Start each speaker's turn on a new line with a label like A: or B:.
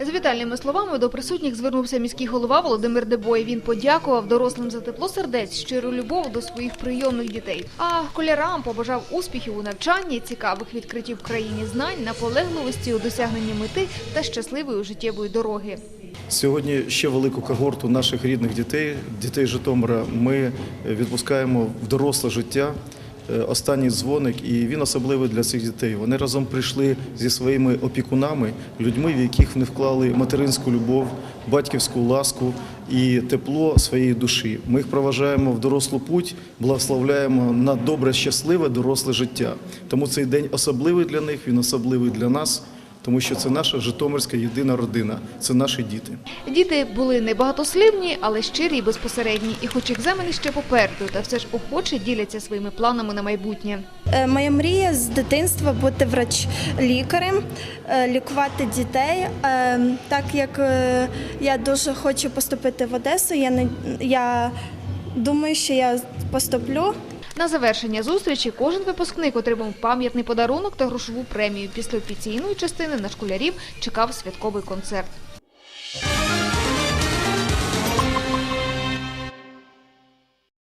A: З вітальними словами до присутніх звернувся міський голова Володимир Дебой. Він подякував дорослим за тепло сердець, щиру любов до своїх прийомних дітей. А школярам побажав успіхів у навчанні, цікавих відкриттів в країні знань, наполегливості у досягненні мети та щасливої життєвої дороги.
B: Сьогодні ще велику когорту наших рідних дітей, дітей Житомира, ми відпускаємо в доросле життя. Е, Останній дзвоник, і він особливий для цих дітей. Вони разом прийшли зі своїми опікунами, людьми, в яких вони вклали материнську любов, батьківську ласку і тепло своєї душі. Ми їх проважаємо в дорослу путь, благословляємо на добре, щасливе доросле життя. Тому цей день особливий для них, він особливий для нас тому що це наша житомирська єдина родина, це наші діти.
A: Діти були небагатослівні, але щирі і безпосередні. І хоч екзамени ще попереду, та все ж охоче діляться своїми планами на майбутнє.
C: Е, Моя мрія з дитинства бути врач-лікарем, е, лікувати дітей. Е, Так як я дуже хочу поступити в Одесу, я не я думаю, що я поступлю.
A: На завершення зустрічі кожен випускник отримав пам'ятний подарунок та грошову премію. Після офіційної частини на школярів чекав святковий концерт.